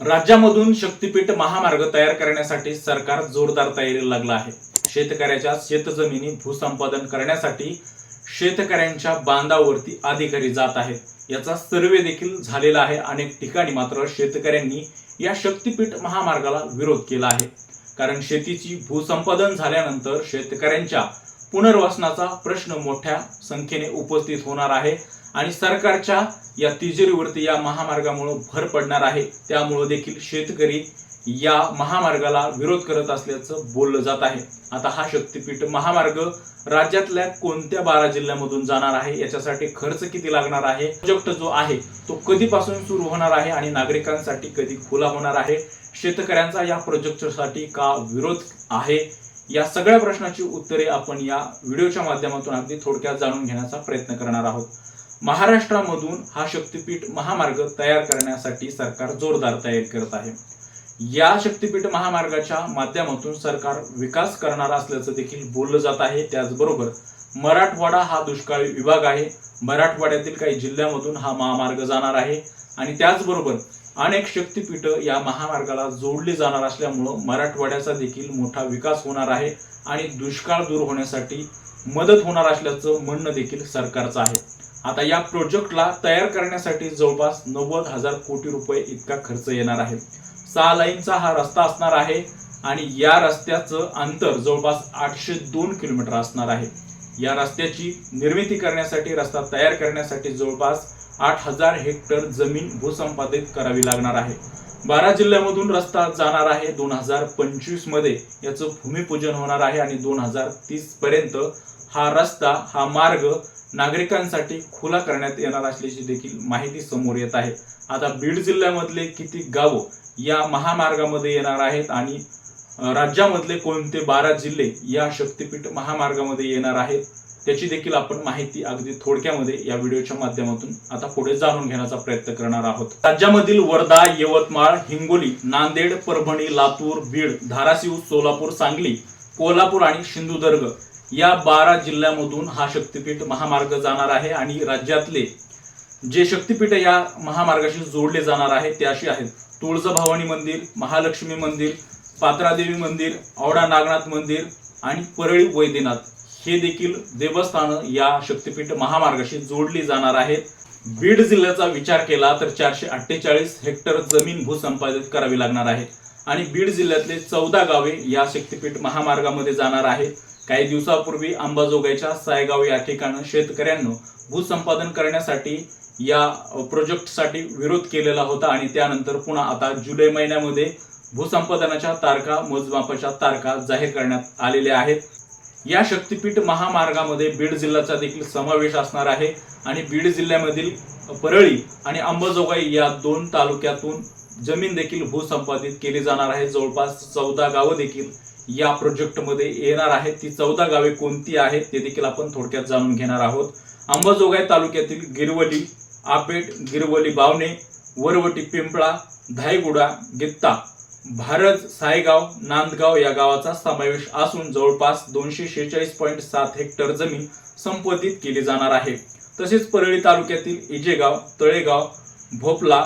राज्यामधून शक्तीपीठ महामार्ग तयार करण्यासाठी सरकार जोरदार तयारीला लागलं आहे. शेतकऱ्याच्या शेतजमिनी भूसंपादन करण्यासाठी शेतकऱ्यांच्या बांधावरती अधिकारी जात आहेत. याचा सर्वे देखील झालेला आहे. अनेक ठिकाणी मात्र शेतकऱ्यांनी या शक्तीपीठ महामार्गाला विरोध केला आहे. कारण शेतीची भूसंपादन झाल्यानंतर शेतकऱ्यांच्या पुनर्वसनाचा प्रश्न मोठ्या संख्येने उपस्थित होणार आहे. आणि सरकारच्या या तिजोरीवरती या महामार्गामुळं भर पडणार आहे. त्यामुळे देखील शेतकरी या महामार्गाला विरोध करत असल्याचं बोललं जात आहे. आता हा शक्तीपीठ महामार्ग राज्यातल्या कोणत्या बारा जिल्ह्यामधून जाणार आहे याच्यासाठी खर्च किती लागणार आहे प्रोजेक्ट जो आहे तो कधीपासून सुरू होणार आहे आणि नागरिकांसाठी कधी खुला होणार आहे शेतकऱ्यांचा या प्रोजेक्टसाठी का विरोध आहे या सगळ्या प्रश्नाची उत्तरे आपण या व्हिडिओच्या माध्यमातून अगदी थोडक्यात जाणून घेण्याचा प्रयत्न करणार आहोत. महाराष्ट्रामधून हा शक्तीपीठ महामार्ग तयार करण्यासाठी सरकार जोरदार तयारी करत आहे. या शक्तीपीठ महामार्गाच्या माध्यमातून सरकार विकास करणार असल्याचं देखील बोललं जात आहे. त्याचबरोबर मराठवाडा हा दुष्काळी विभाग आहे. मराठवाड्यातील काही जिल्ह्यामधून हा महामार्ग जाणार आहे आणि त्याचबरोबर अनेक शक्तीपीठ या महामार्गाला जोडली जाणार असल्यामुळं मराठवाड्याचा देखील मोठा विकास होणार आहे आणि दुष्काळ दूर होण्यासाठी मदत होणार असल्याचं म्हणणं देखील सरकारचं आहे. आता या प्रोजेक्टला तयार करण्यासाठी जवळपास नव्वद हजार कोटी रुपये इतका खर्च येणार आहे. सहा लाईनचा हा रस्ता असणार आहे आणि या रस्त्याचं अंतर जवळपास आठशे दोन किलोमीटर असणार आहे. या रस्त्याची निर्मिती करण्यासाठी रस्ता तयार करण्यासाठी जवळपास आठ हजार हेक्टर जमीन भूसंपादित करावी लागणार आहे. बारा जिल्ह्यामधून रस्ता जाणार आहे दोन हजार पंचवीसमध्ये. याचं भूमिपूजन होणार आहे आणि दोन हजार तीस पर्यंत हा रस्ता हा मार्ग नागरिकांसाठी खुला करण्यात येणार असल्याची देखील माहिती समोर येत आहे. आता बीड जिल्ह्यामधले किती गावं या महामार्गामध्ये येणार आहेत आणि राज्यामधले कोणते बारा जिल्हे या शक्तीपीठ महामार्गामध्ये येणार आहेत त्याची देखील आपण माहिती अगदी थोडक्यामध्ये या व्हिडिओच्या माध्यमातून आता पुढे जाणून घेण्याचा प्रयत्न करणार आहोत. राज्यामधील वर्धा यवतमाळ हिंगोली नांदेड परभणी लातूर बीड धाराशिव सोलापूर सांगली कोल्हापूर आणि सिंधुदुर्ग या बारा जिल्ह्यामधून हा शक्तीपीठ महामार्ग जाणार आहे आणि राज्यातले जे शक्तीपीठ या महामार्गाशी जोडले जाणार आहे ते अशी आहेत. तुळजाभवानी मंदिर महालक्ष्मी मंदिर पात्रादेवी मंदिर औडा नागनाथ मंदिर आणि परळी वैद्यनाथ हे देखील देवस्थानं या शक्तीपीठ महामार्गाशी जोडली जाणार आहेत. बीड जिल्ह्याचा विचार केला तर चारशे अठ्ठेचाळीस हेक्टर जमीन भूसंपादित करावी लागणार आहे. आणि बीड जिल्ह्यातले चौदा गावे या शक्तीपीठ महामार्गामध्ये जाणार आहेत काही दिवसापूर्वी अंबाजोगाईच्या सायगाव या ठिकाणी शेतकऱ्यांना भूसंपादन करण्यासाठी या प्रोजेक्टसाठी विरोध केलेला होता आणि त्यानंतर पुन्हा आता जुलै महिन्यामध्ये भूसंपादनाच्या तारखा मोजमापाच्या तारखा जाहीर करण्यात आलेल्या आहेत. या शक्तीपीठ महामार्गामध्ये बीड जिल्ह्याचा देखील समावेश असणार आहे आणि बीड जिल्ह्यामधील परळी आणि अंबाजोगाई या दोन तालुक्यातून जमीन देखील भूसंपादित केली जाणार आहे. जवळपास चौदा गावं देखील या प्रोजेक्टमध्ये येणार आहेत ती चौदा गावे कोणती आहेत ते देखील आपण थोडक्यात जाणून घेणार आहोत. अंबाजोगाई तालुक्यातील गिरवली आपेट गिरवली बावणे वरवटी पिंपळा धायगुडा गित्ता भारत सायगाव नांदगाव या गावाचा समावेश असून जवळपास दोनशे शेहेचाळीस पॉईंट सात हेक्टर जमीन संपादित केली जाणार आहे. तसेच परळी तालुक्यातील इजेगाव तळेगाव भोपला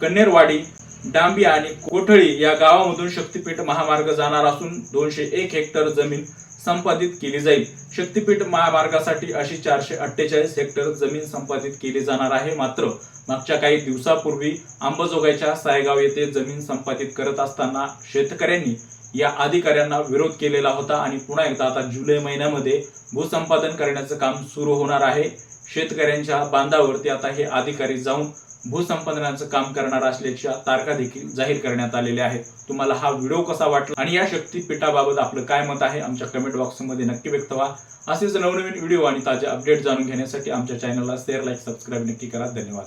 कन्नेरवाडी डांबी आणि कोठळी या गावामधून शक्तीपीठ महामार्ग जाणार असून दोनशे एक हेक्टर जमीन संपादित केली जाईल. शक्तीपीठ महामार्गासाठी अशी चारशे अठ्ठेचाळीस हेक्टर जमीन संपादित केली जाणार आहे. मात्र मागच्या काही दिवसापूर्वी अंबाजोगाईच्या सायगाव येथे जमीन संपादित करत असताना शेतकऱ्यांनी या अधिकाऱ्यांना विरोध केलेला होता आणि पुन्हा एकदा आता जुलै महिन्यामध्ये भूसंपादन करण्याचं काम सुरू होणार आहे. शेतकऱ्यांच्या बांधावरती आता हे अधिकारी जाऊन भूसंपादनाचं काम करणार असल्याच्या तारखा देखील जाहीर करण्यात आलेल्या आहेत. तुम्हाला हा व्हिडिओ कसा वाटला आणि या शक्तीपीठाबाबत आपलं काय मत आहे आमच्या कमेंट बॉक्समध्ये नक्की व्यक्त व्हा. असेच नवनवीन व्हिडिओ आणि ताजे अपडेट जाणून घेण्यासाठी आमच्या चॅनलला शेअर लाईक सबस्क्राईब नक्की करा. धन्यवाद.